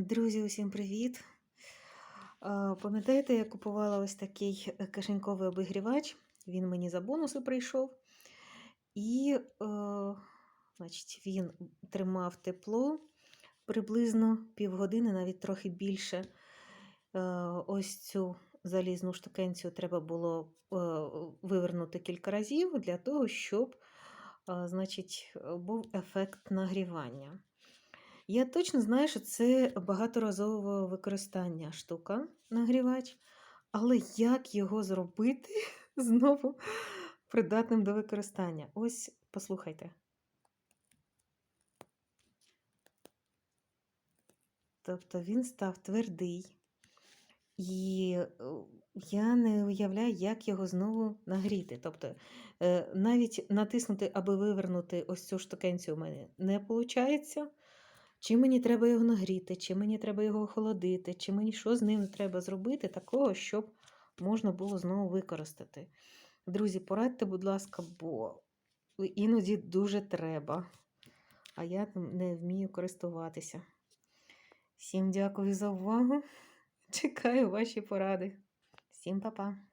Друзі, усім привіт! Пам'ятаєте, я купувала ось такий е, кишеньковий обігрівач. Він мені за бонуси прийшов. І, е, значить, він тримав тепло приблизно півгодини, навіть трохи більше. Е, ось цю залізну штукенцію треба було е, вивернути кілька разів для того, щоб, е, значить, був ефект нагрівання. Я точно знаю, що це багаторазового використання штука, нагрівач, але як його зробити знову придатним до використання? Ось послухайте. Тобто він став твердий, і е, я не уявляю, як його знову нагріти. Тобто е, навіть натиснути, аби вивернути ось цю штукенцію у мене не виходить. Чи мені треба його нагріти, чи мені треба його охолодити, чи мені що з ним треба зробити такого, щоб можна було знову використати. Друзі, порадьте, будь ласка, бо іноді дуже треба, а я не вмію користуватися. Всім дякую за увагу. Чекаю ваші поради. Всім па-па!